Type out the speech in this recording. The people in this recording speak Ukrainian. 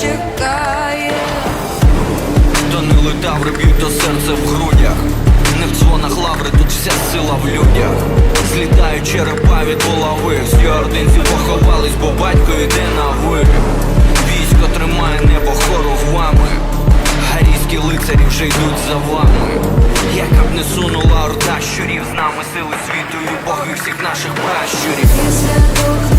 чекає. Хто не летав, риб'ють до серця в грудях в Злітають черепа від булави Всі поховались, бо батько йде на ви Військо тримає небо хоровами Гарійські лицарі вже йдуть за вами. Яка б не сунула орда щурів З нами сили світу. І боги всіх наших пращурів